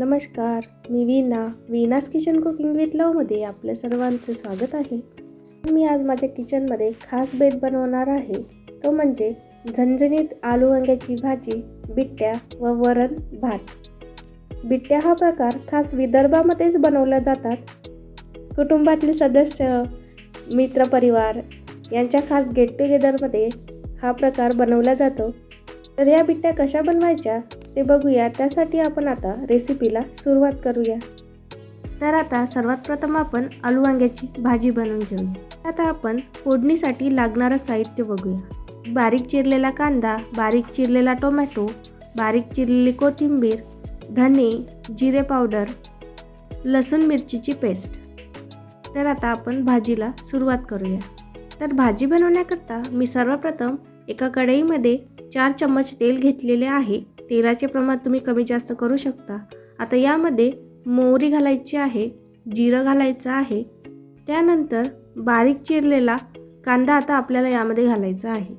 नमस्कार मी Veena Veena's kitchen cooking with लवमध्ये आपल्या सर्वांचं स्वागत आहे. मी आज माझ्या किचनमध्ये खास बेत बनवणार आहे. तो म्हणजे झणझणीत आलू वांग्याची भाजी बिट्ट्या व वरण भात. बिट्ट्या हा प्रकार खास विदर्भामध्येच बनवल्या जातात. कुटुंबातील सदस्य मित्रपरिवार यांच्या खास गेट टुगेदरमध्ये हा प्रकार बनवला जातो. तर या बिट्ट्या कशा बनवायच्या? ते बघूया. त्यासाठी आपण आता रेसिपीला सुरुवात करूया. तर आता सर्वात प्रथम आपण आलू वांग्याची भाजी बनवून घेऊया. आता आपण फोडणीसाठी लागणारं साहित्य बघूया. बारीक चिरलेला कांदा बारीक चिरलेला टोमॅटो बारीक चिरलेली कोथिंबीर धने जिरे पावडर लसूण मिरचीची पेस्ट. तर आता आपण भाजीला सुरुवात करूया. तर भाजी बनवण्याकरता मी सर्वप्रथम एका कढईमध्ये चार चम्मच तेल घेतलेले आहे. तेलाचे प्रमाण तुम्ही कमी जास्त करू शकता. आता यामध्ये मोहरी घालायची आहे जिरं घालायचं आहे. त्यानंतर बारीक चिरलेला कांदा आता आपल्याला यामध्ये घालायचा आहे.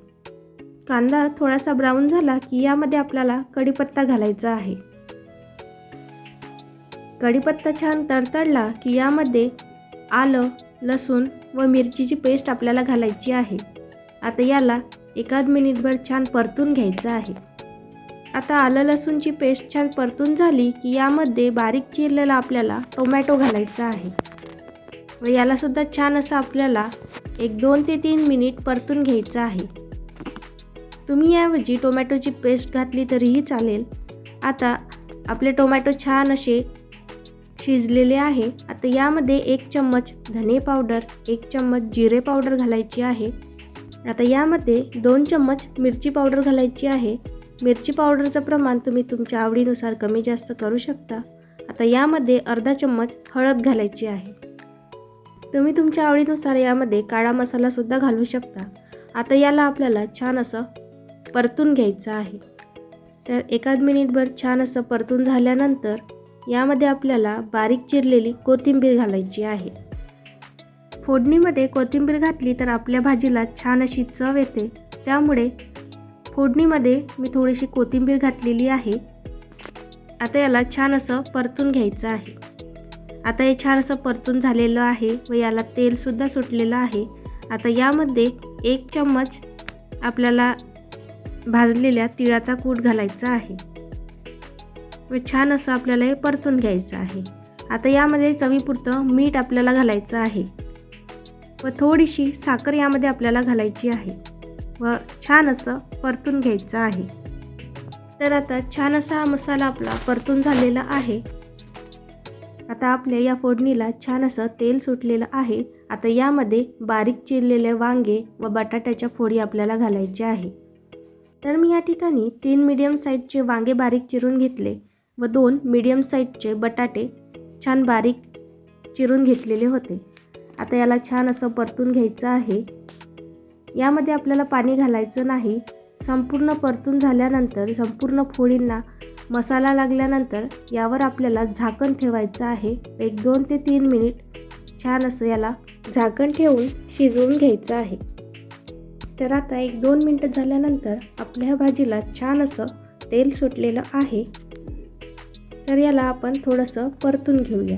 कांदा थोडासा ब्राऊन झाला की यामध्ये आपल्याला कढीपत्ता घालायचा आहे. कढीपत्ता छान तडतडला की यामध्ये आलं लसूण व मिरचीची पेस्ट आपल्याला घालायची आहे. आता याला एकाद मिनिटभर छान परतून घ्यायचं आहे. आता आलं लसूणची पेस्ट छान परतून झाली की यामध्ये बारीक चिरलेला आपल्याला टोमॅटो घालायचा आहे. व यालासुद्धा छान असं आपल्याला एक दोन ते तीन मिनिट परतून घ्यायचं आहे. तुम्ही याऐवजी टोमॅटोची पेस्ट घातली तरीही चालेल. आता आपले टोमॅटो छान असे शिजलेले आहे. आता यामध्ये एक चम्मच धने पावडर एक चम्मच जिरे पावडर घालायची आहे. आता यामध्ये दोन चम्मच मिरची पावडर घालायची आहे. मिरची पावडरचं प्रमाण तुम्ही तुमच्या आवडीनुसार कमी जास्त करू शकता. आता यामध्ये अर्धा चम्मच हळद घालायची आहे. तुम्ही तुमच्या आवडीनुसार यामध्ये काळा मसालासुद्धा घालू शकता. आता याला आपल्याला छान असं परतून घ्यायचं आहे. तर एकाद मिनिटभर छान असं परतून झाल्यानंतर यामध्ये आपल्याला बारीक चिरलेली कोथिंबीर घालायची आहे. फोडणीमध्ये कोथिंबीर घातली तर आपल्या भाजीला छान अशी चव येते. त्यामुळे फोडणीमध्ये मी थोडीशी कोथिंबीर घातलेली आहे. आता याला छान असं परतून घ्यायचं आहे. आता हे छान असं परतून झालेलं आहे व याला तेलसुद्धा सुटलेलं आहे. आता यामध्ये एक चम्मच आपल्याला भाजलेल्या तिळाचा कूट घालायचा आहे. व छान असं आपल्याला हे परतून घ्यायचं आहे. आता यामध्ये चवीपुरतं मीठ आपल्याला घालायचं आहे. व थोडीशी साखर यामध्ये आपल्याला घालायची आहे. व छान असं परतून घ्यायचं आहे. तर आता छान असा हा मसाला आपला परतून झालेला आहे. आता आपल्या या फोडणीला छान असं तेल सुटलेलं आहे. आता यामध्ये बारीक चिरलेले वांगे व बटाट्याच्या फोडी आपल्याला घालायच्या आहे. तर मी या ठिकाणी तीन मीडियम साईजचे वांगे बारीक चिरून घेतले व दोन मीडियम साईजचे बटाटे छान बारीक चिरून घेतलेले होते. आता याला छान असं परतून घ्यायचं आहे. यामध्ये आपल्याला पाणी घालायचं नाही. संपूर्ण परतून झाल्यानंतर संपूर्ण फोळींना मसाला लागल्यानंतर यावर आपल्याला झाकण ठेवायचं आहे. एक दोन ते तीन मिनिट छान असं याला झाकण ठेवून शिजवून घ्यायचं आहे. तर आता एक दोन मिनटं झाल्यानंतर आपल्या ह्या भाजीला छान असं तेल सुटलेलं आहे. तर याला आपण थोडंसं परतून घेऊया.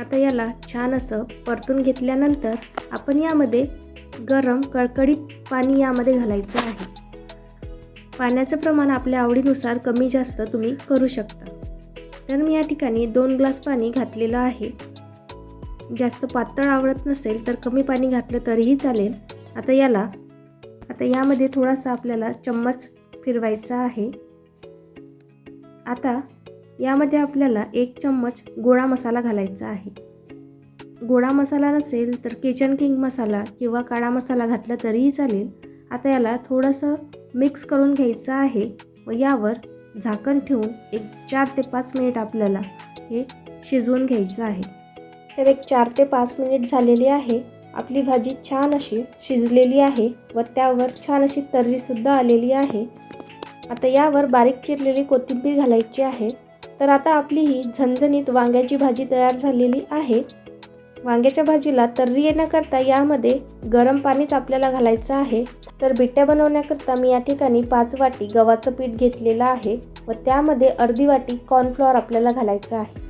आता याला छान असं परतून घेतल्यानंतर आपण यामध्ये गरम कडकडीत पाणी यामध्ये घालायचं आहे. पाण्याचं प्रमाण आपल्या आवडीनुसार कमी जास्त तुम्ही करू शकता. तर मी या ठिकाणी दोन ग्लास पाणी घातलेलं आहे. जास्त पातळ आवडत नसेल तर कमी पाणी घातलं तरीही चालेल. आता याला आता यामध्ये थोडासा आपल्याला चम्मच फिरवायचा आहे. आता यामध्ये आपल्याला एक चम्मच गोळा मसाला घालायचा आहे. गोडा मसाला नसेल तर किचन किंग मसाला किंवा काळा मसाला घातला तरीही चालेल. आता याला थोडंसं मिक्स करून घ्यायचं आहे. व यावर झाकण ठेवून एक चार ते पाच मिनिट आपल्याला हे शिजवून घ्यायचं आहे. तर एक चार ते पाच मिनिट झालेली आहे. आपली भाजी छान अशी शिजलेली आहे व त्यावर छान अशी तर्रीसुद्धा आलेली आहे. आता यावर बारीक चिरलेली कोथिंबीर घालायची आहे. तर आता आपली ही झणझणीत वांग्याची भाजी तयार झालेली आहे. वांग्याच्या भाजीला तर्री येण्याकरता यामध्ये गरम पाणीच आपल्याला घालायचं आहे. तर बिट्ट्या बनवण्याकरता मी या ठिकाणी पाच वाटी गव्हाचं पीठ घेतलेलं आहे व त्यामध्ये अर्धी वाटी कॉर्नफ्लॉवर आपल्याला घालायचं आहे.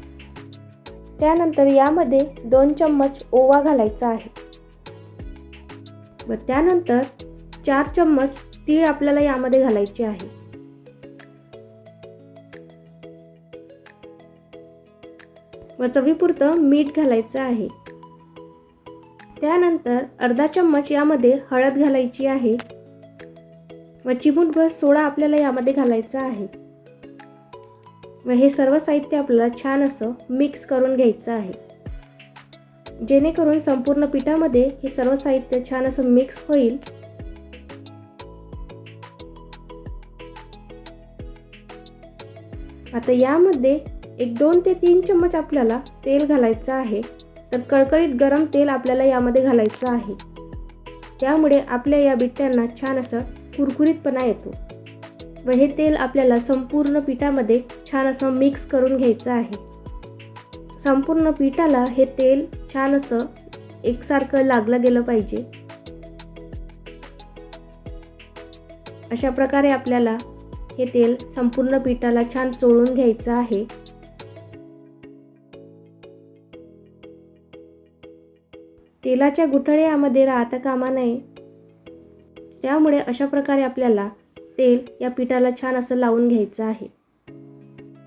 त्यानंतर यामध्ये दोन चम्मच ओवा घालायचा आहे. व त्यानंतर चार चम्मच तीळ आपल्याला यामध्ये घालायचे आहे. व चवीपुरतं मीठ घालायचं आहे. त्यानंतर अर्धा चम्मच यामध्ये हळद घालायची आहे व चिमूटभर सोडा आपल्याला यामध्ये घालायचा आहे. व हे सर्व साहित्य आपल्याला छान असं मिक्स करून घ्यायचं आहे. जेणेकरून संपूर्ण पिठामध्ये हे सर्व साहित्य छान असं मिक्स होईल. आता यामध्ये एक दोन ते तीन चम्मच आपल्याला तेल घालायचं आहे. तर कळकळीत गरम तेल आपल्याला यामध्ये घालायचं आहे. त्यामुळे आपल्या या बिट्ट्यांना छान असं कुरकुरीतपणा येतो. व हे तेल आपल्याला संपूर्ण पिठामध्ये छान असं मिक्स करून घ्यायचं आहे. संपूर्ण पिठाला हे तेल छान असं एकसारखं लागलं गेलं पाहिजे. अशा प्रकारे आपल्याला हे तेल संपूर्ण पिठाला छान चोळून घ्यायचं आहे. तेलाच्या गुठळ्यामध्ये राहता कामा नये. त्यामुळे अशा प्रकारे आपल्याला तेल या पिठाला छान असं लावून घ्यायचं आहे.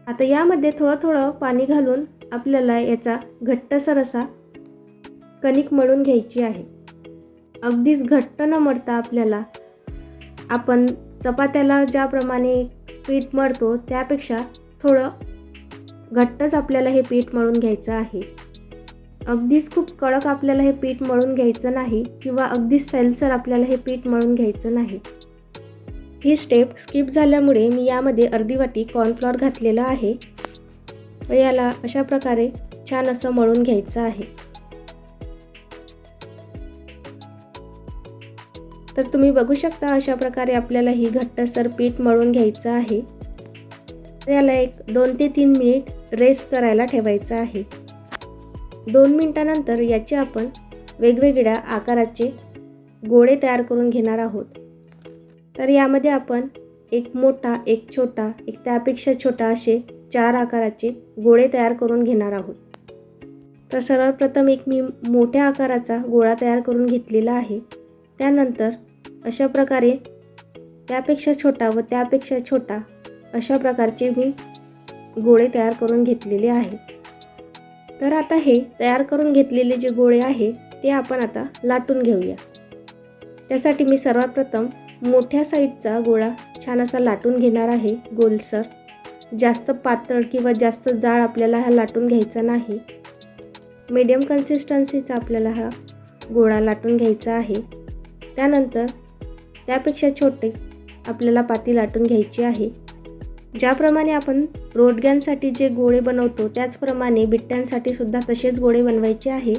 आता यामध्ये थोडं थोडं पाणी घालून आपल्याला याचा घट्टसर असा कणिक मळून घ्यायची आहे. अगदीच घट्ट न मळता आपल्याला आपण चपात्याला ज्याप्रमाणे पीठ मळतो त्यापेक्षा थोडं घट्टच आपल्याला हे पीठ मळून घ्यायचं आहे. अगदीच खूप कडक आपल्याला हे पीठ मळून घ्यायचं नाही किंवा अगदीच सैलसर आपल्याला हे पीठ मळून घ्यायचं नाही. ही स्टेप स्किप झाल्यामुळे मी यामध्ये अर्धी वाटी कॉर्नफ्लॉर घातलेलं आहे. व याला अशा प्रकारे छान असं मळून घ्यायचं आहे. तर तुम्ही बघू शकता अशा प्रकारे आपल्याला ही घट्टसर पीठ मळून घ्यायचं आहे. तर याला एक दोन ते तीन मिनिट रेस्ट करायला ठेवायचं आहे. दोन मिनटानंतर याचे आपण वेगवेगळ्या आकाराचे गोळे तयार करून घेणार आहोत. तर यामध्ये आपण एक मोठा एक छोटा एक त्यापेक्षा छोटा असे चार आकाराचे गोळे तयार करून घेणार आहोत. तर सर्वप्रथम एक मी मोठ्या आकाराचा गोळा तयार करून घेतलेला आहे. त्यानंतर अशा प्रकारे त्यापेक्षा छोटा व त्यापेक्षा छोटा अशा प्रकारचे मी गोळे तयार करून घेतलेले आहेत तर आता हे तयार करून घेतलेले जे गोळे आहे ते आपण आता लाटून घेऊया. त्यासाठी मी सर्वात प्रथम मोठ्या साईजचा गोळा छान असा लाटून घेणार आहे गोलसर जास्त पातळ किंवा जास्त जाळ आपल्याला हा लाटून घ्यायचा नाही. मीडियम कन्सिस्टन्सीचा आपल्याला हा गोळा लाटून घ्यायचा आहे. त्यानंतर त्यापेक्षा छोटे आपल्याला पाती लाटून घ्यायची आहे. ज्याप्रमाणे आपण रोडग्यांसाठी जे गोळे बनवतो त्याचप्रमाणे बिट्ट्यांसाठी सुद्धा तसेच गोळे बनवायचे आहे.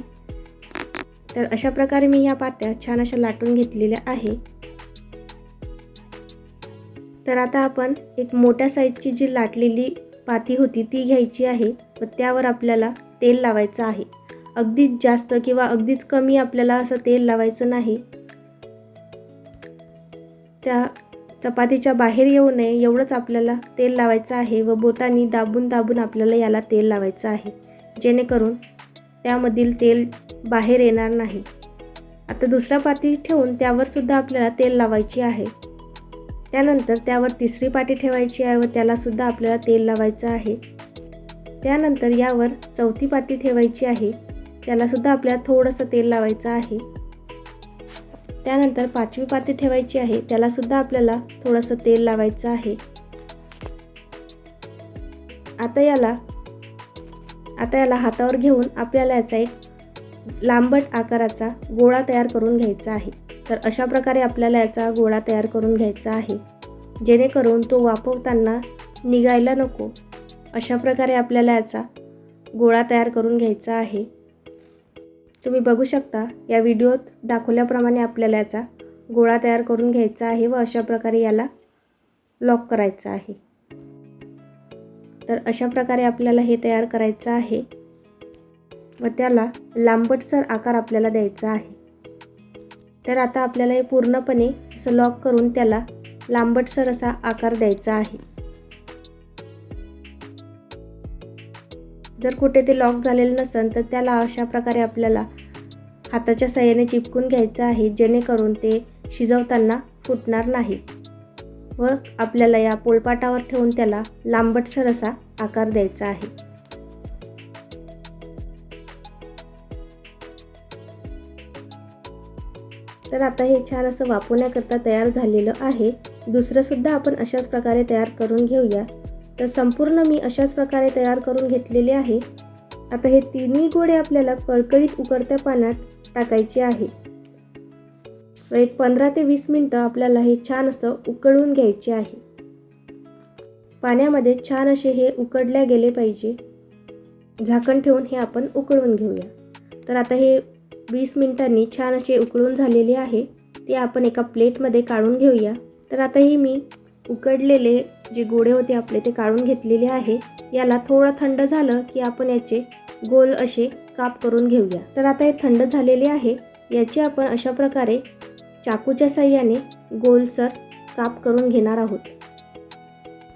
तर अशा प्रकारे मी ह्या पात्या छान अशा लाटून घेतलेल्या आहे. तर आता आपण एक मोठ्या साईजची जी लाटलेली पाती होती ती घ्यायची आहे व त्यावर आपल्याला तेल लावायचं आहे. अगदीच जास्त किंवा अगदीच कमी आपल्याला असं तेल लावायचं नाही. त्या चपातीच्या बाहेर येऊ नये एवढंच आपल्याला तेल लावायचं आहे व बोटांनी दाबून दाबून आपल्याला याला तेल लावायचं आहे. जेणेकरून त्यामधील तेल बाहेर येणार नाही. आता दुसरा पाती ठेवून त्यावरसुद्धा आपल्याला तेल लावायची आहे. त्यानंतर त्यावर तिसरी पाटी ठेवायची आहे व त्यालासुद्धा आपल्याला तेल लावायचं आहे. त्यानंतर यावर चौथी पाटी ठेवायची आहे. त्यालासुद्धा आपल्याला थोडंसं तेल लावायचं आहे. त्यानंतर पाचवी पाती ठेवायची आहे. त्यालासुद्धा आपल्याला थोडंसं तेल लावायचं आहे. आता याला आता याला हातावर घेऊन आपल्याला याचा एक लांबट आकाराचा गोळा तयार करून घ्यायचा आहे. तर अशा प्रकारे आपल्याला याचा गोळा तयार करून घ्यायचा आहे. जेणेकरून तो वापरताना निघायला नको. अशा प्रकारे आपल्याला याचा गोळा तयार करून घ्यायचा आहे. तुम्ही बघू शकता या व्हिडिओत दाखवल्याप्रमाणे आपल्याला याचा गोळा तयार करून घ्यायचा आहे व अशा प्रकारे याला लॉक करायचं आहे. तर अशा प्रकारे आपल्याला हे तयार करायचं आहे व त्याला लांबटसर आकार आपल्याला द्यायचा आहे. तर आता आपल्याला हे पूर्णपणे असं लॉक करून त्याला लांबटसर असा आकार द्यायचा आहे. जर कुठे ते लॉक झालेलं नसेल तर त्याला अशा प्रकारे आपल्याला हाताच्या सहाय्याने चिपकून घ्यायचं आहे जेणेकरून ते शिजवताना फुटणार नाही. व आपल्याला या पोळपाटावर ठेवून त्याला लांबटसर असा आकार द्यायचा आहे. तर आता हे छान असं वापरण्याकरता तयार झालेलं आहे. दुसरंसुद्धा आपण अशाच प्रकारे तयार करून घेऊया. तर संपूर्ण मी अशाच प्रकारे तयार करून घेतलेले आहे. आता हे तिन्ही गोळे आपल्याला कळकळीत उकडत्या पाण्यात टाकायचे आहे. व एक पंधरा ते वीस मिनटं आपल्याला हे छान असं उकळून घ्यायचे आहे. पाण्यामध्ये छान असे हे उकडल्या गेले पाहिजे. झाकण ठेवून हे आपण उकळून घेऊया. तर आता हे वीस मिनिटांनी छान असे उकळून झालेले आहे. ते आपण एका प्लेटमध्ये काढून घेऊया. तर आता हे मी उकडलेले जे गोळे होते आपले ते काढून घेतलेले आहे याला थोडं थंड झालं की आपण याचे गोल असे काप करून घेऊया. तर आता हे थंड झालेले आहे याचे आपण अशा प्रकारे चाकूच्या साह्याने गोलसर काप करून घेणार आहोत.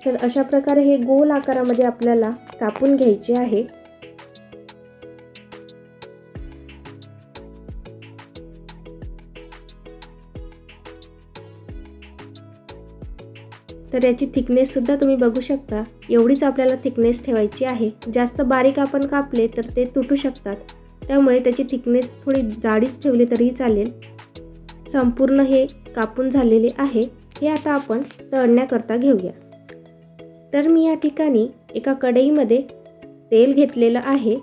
तर अशा प्रकारे हे गोल आकारामध्ये आपल्याला कापून घ्यायचे आहे. तर याची थिकनेससुद्धा तुम्ही बघू शकता. एवढीच आपल्याला थिकनेस ठेवायची आहे. जास्त बारीक आपण कापले तर ते तुटू शकतात. त्यामुळे त्याची थिकनेस थोडी जाडीच ठेवली तरीही चालेल. संपूर्ण हे कापून झालेले आहे. हे आता आपण तळण्याकरता घेऊया. तर मी या ठिकाणी एका कढईमध्ये तेल घेतलेलं आहे.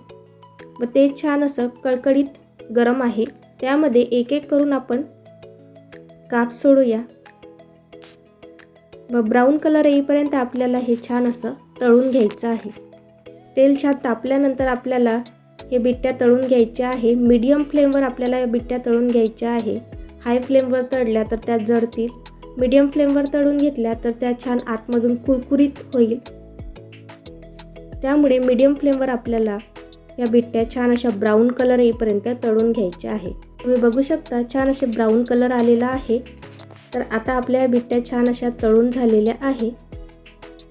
व ते छान असं कळकळीत गरम आहे. त्यामध्ये एक एक करून आपण काप सोडूया. ब्राऊन कलर येईपर्यंत आपल्याला हे छान असं तळून घ्यायचं आहे. तेल छान तापल्यानंतर आपल्याला हे बिट्ट्या तळून घ्यायच्या आहे. मीडियम फ्लेमवर आपल्याला या बिट्ट्या तळून घ्यायच्या आहे. हाय फ्लेमवर तळल्या तर त्या जळतील. मीडियम फ्लेमवर तळून घेतल्या तर त्या छान आतमधून कुरकुरीत होईल. त्यामुळे मीडियम फ्लेमवर आपल्याला या बिट्ट्या छान अशा ब्राऊन कलर येईपर्यंत तळून घ्यायच्या आहे. तुम्ही बघू शकता छान असे ब्राऊन कलर आलेला आहे. तर आता आपल्या बिट्ट्या छान अशा तळून झालेल्या आहे.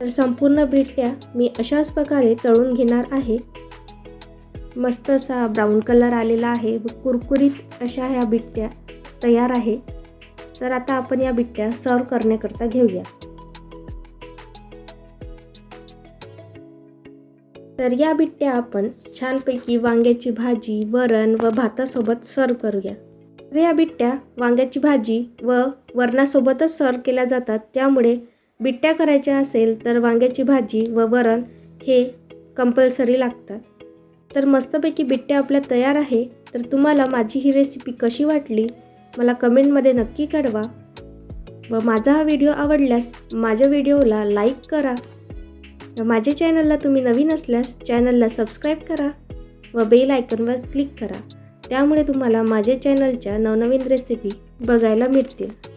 तर संपूर्ण बिट्ट्या मी अशाच प्रकारे तळून घेणार आहे. मस्त असा ब्राऊन कलर आलेला आहे. व कुरकुरीत अशा ह्या बिट्ट्या तयार आहे. तर आता आपण या बिट्ट्या सर्व करण्याकरता घेऊया. तर या बिट्ट्या आपण छानपैकी वांग्याची भाजी वरण व भातासोबत सर्व करूया. या बिट्ट्या वांग्याची भाजी व वरणासोबतच सर्व केल्या जातात. त्यामुळे बिट्ट्या करायच्या असेल तर वांग्याची भाजी व वरण हे कंपल्सरी लागतात. तर मस्तपैकी बिट्ट्या आपल्या तयार आहे. तर तुम्हाला माझी ही रेसिपी कशी वाटली? मला कमेंटमध्ये नक्की कळवा. व माझा हा व्हिडिओ आवडल्यास माझ्या व्हिडिओला लाईक करा. व माझ्या चॅनलला तुम्ही नवीन असल्यास चॅनलला सबस्क्राईब करा. व बेल आयकनवर क्लिक करा. त्यामुळे तुम्हाला माझ्या चॅनलच्या नवनवीन रेसिपी बघायला मिळतील.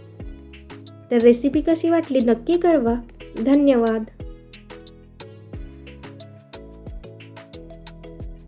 तर रेसिपी कशी वाटली नक्की कळवा. धन्यवाद.